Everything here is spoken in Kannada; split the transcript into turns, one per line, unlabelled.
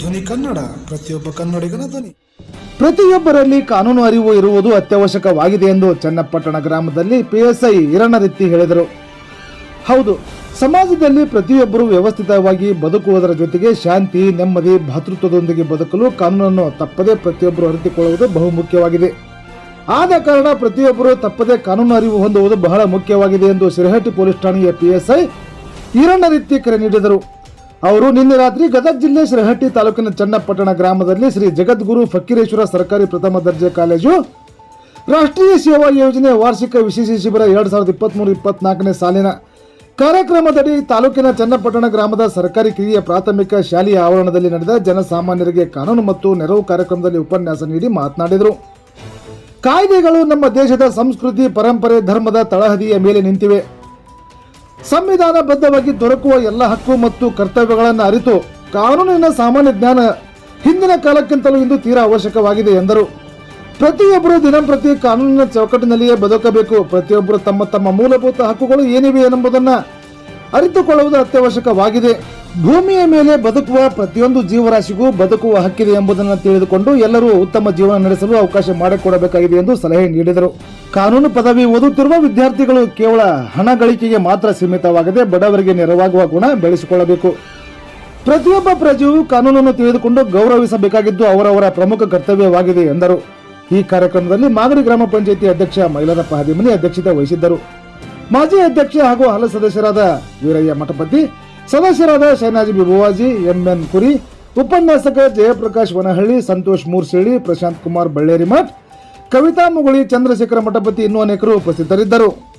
ಧ್ವನಿ ಕನ್ನಡ, ಪ್ರತಿಯೊಬ್ಬ ಕನ್ನಡಿಗನ ಧ್ವನಿ.
ಪ್ರತಿಯೊಬ್ಬರಲ್ಲಿ ಕಾನೂನು ಅರಿವು ಇರುವುದು ಅತ್ಯವಶ್ಯಕವಾಗಿದೆ ಎಂದು ಚನ್ನಪಟ್ಟಣ ಗ್ರಾಮದಲ್ಲಿ ಪಿಎಸ್ಐ ರೀತಿ ಹೇಳಿದರು. ಹೌದು, ಸಮಾಜದಲ್ಲಿ ಪ್ರತಿಯೊಬ್ಬರು ವ್ಯವಸ್ಥಿತವಾಗಿ ಬದುಕುವುದರ ಜೊತೆಗೆ ಶಾಂತಿ, ನೆಮ್ಮದಿ ಭಾತೃತ್ವದೊಂದಿಗೆ ಬದುಕಲು ಕಾನೂನನ್ನು ತಪ್ಪದೇ ಪ್ರತಿಯೊಬ್ಬರು ಅರಿತುಕೊಳ್ಳುವುದು ಬಹುಮುಖ್ಯವಾಗಿದೆ ಆದ ಕಾರಣ ಪ್ರತಿಯೊಬ್ಬರು ತಪ್ಪದೇ ಕಾನೂನು ಅರಿವು ಹೊಂದುವುದು ಬಹಳ ಮುಖ್ಯವಾಗಿದೆ ಎಂದು ಸಿರಹಟ್ಟಿ ಪೊಲೀಸ್ ಠಾಣೆಯ ಪಿಎಸ್ಐ ರೀತಿ ಕರೆ ನೀಡಿದರು. ಅವರು ನಿನ್ನೆ ರಾತ್ರಿ ಗದಗ ಜಿಲ್ಲೆ ಶ್ರೀಹಟ್ಟಿ ತಾಲೂಕಿನ ಚನ್ನಪಟ್ಟಣ ಗ್ರಾಮದಲ್ಲಿ ಶ್ರೀ ಜಗದ್ಗುರು ಫಕ್ಕೀರೇಶ್ವರ ಸರ್ಕಾರಿ ಪ್ರಥಮ ದರ್ಜೆ ಕಾಲೇಜು ರಾಷ್ಟ್ರೀಯ ಸೇವಾ ಯೋಜನೆ ವಾರ್ಷಿಕ ವಿಶೇಷ ಶಿಬಿರ ಎರಡ್ ಸಾವಿರದ ಇಪ್ಪತ್ಮೂರು ಇಪ್ಪತ್ನಾಲ್ಕನೇ ಸಾಲಿನ ಕಾರ್ಯಕ್ರಮದಡಿ ತಾಲೂಕಿನ ಚನ್ನಪಟ್ಟಣ ಗ್ರಾಮದ ಸರ್ಕಾರಿ ಕಿರಿಯ ಪ್ರಾಥಮಿಕ ಶಾಲೆಯ ಆವರಣದಲ್ಲಿ ನಡೆದ ಜನಸಾಮಾನ್ಯರಿಗೆ ಕಾನೂನು ಮತ್ತು ನೆರವು ಕಾರ್ಯಕ್ರಮದಲ್ಲಿ ಉಪನ್ಯಾಸ ನೀಡಿ ಮಾತನಾಡಿದರು. ಕಾಯ್ದೆಗಳು ನಮ್ಮ ದೇಶದ ಸಂಸ್ಕೃತಿ, ಪರಂಪರೆ, ಧರ್ಮದ ತಳಹದಿಯ ಮೇಲೆ ನಿಂತಿವೆ. ಸಂವಿಧಾನಬದ್ಧವಾಗಿ ದೊರಕುವ ಎಲ್ಲ ಹಕ್ಕು ಮತ್ತು ಕರ್ತವ್ಯಗಳನ್ನು ಅರಿತು ಕಾನೂನಿನ ಸಾಮಾನ್ಯ ಜ್ಞಾನ ಹಿಂದಿನ ಕಾಲಕ್ಕಿಂತಲೂ ಇಂದು ತೀರಾ ಅವಶ್ಯಕವಾಗಿದೆ ಎಂದರು. ಪ್ರತಿಯೊಬ್ಬರು ದಿನಂಪ್ರತಿ ಕಾನೂನಿನ ಚೌಕಟ್ಟಿನಲ್ಲಿಯೇ ಬದುಕಬೇಕು. ಪ್ರತಿಯೊಬ್ಬರು ತಮ್ಮ ತಮ್ಮ ಮೂಲಭೂತ ಹಕ್ಕುಗಳು ಏನಿವೆ ಎಂಬುದನ್ನು ಅರಿತುಕೊಳ್ಳುವುದು ಅತ್ಯವಶ್ಯಕವಾಗಿದೆ. ಭೂಮಿಯ ಮೇಲೆ ಬದುಕುವ ಪ್ರತಿಯೊಂದು ಜೀವರಾಶಿಗೂ ಬದುಕುವ ಹಕ್ಕಿದೆ ಎಂಬುದನ್ನು ತಿಳಿದುಕೊಂಡು ಎಲ್ಲರೂ ಉತ್ತಮ ಜೀವನ ನಡೆಸಲು ಅವಕಾಶ ಮಾಡಿಕೊಡಬೇಕಾಗಿದೆ ಎಂದು ಸಲಹೆ ನೀಡಿದರು. ಕಾನೂನು ಪದವಿ ಓದುತ್ತಿರುವ ವಿದ್ಯಾರ್ಥಿಗಳು ಕೇವಲ ಹಣ ಗಳಿಕೆಗೆ ಮಾತ್ರ ಸೀಮಿತವಾಗದೆ ಬಡವರಿಗೆ ನೆರವಾಗುವ ಗುಣ ಬೆಳೆಸಿಕೊಳ್ಳಬೇಕು. ಪ್ರತಿಯೊಬ್ಬ ಪ್ರಜೆಯು ಕಾನೂನನ್ನು ತಿಳಿದುಕೊಂಡು ಗೌರವಿಸಬೇಕಾಗಿದ್ದು ಅವರವರ ಪ್ರಮುಖ ಕರ್ತವ್ಯವಾಗಿದೆ ಎಂದರು. ಈ ಕಾರ್ಯಕ್ರಮದಲ್ಲಿ ಮಾಗಡಿ ಗ್ರಾಮ ಪಂಚಾಯಿತಿ ಅಧ್ಯಕ್ಷ ಮೈಲಾರಪ್ಪ ಹದಿಮನಿ ಅಧ್ಯಕ್ಷತೆ ವಹಿಸಿದ್ದರು. ಮಾಜಿ ಅಧ್ಯಕ್ಷ ಹಾಗೂ ಹಲ ಸದಸ್ಯರಾದ ವೀರಯ್ಯ ಮಠಪತಿ, ಸದಸ್ಯರಾದ ಶೈನಾಜಿ ಬಿಬುವಾಜಿ ಎಂಎನ್ ಕುರಿ, ಉಪನ್ಯಾಸಕ ಜಯಪ್ರಕಾಶ್ ವನಹಳ್ಳಿ, ಸಂತೋಷ್ ಮೂರ್ಸೇಳಿ, ಪ್ರಶಾಂತ್ ಕುಮಾರ್ ಬಳ್ಳೇರಿ ಮಠ್, ಕವಿತಾ ಮುಗುಳಿ, ಚಂದ್ರಶೇಖರ ಮಠಪತಿ ಇನ್ನೂ ಅನೇಕರು ಉಪಸ್ಥಿತರಿದ್ದರು.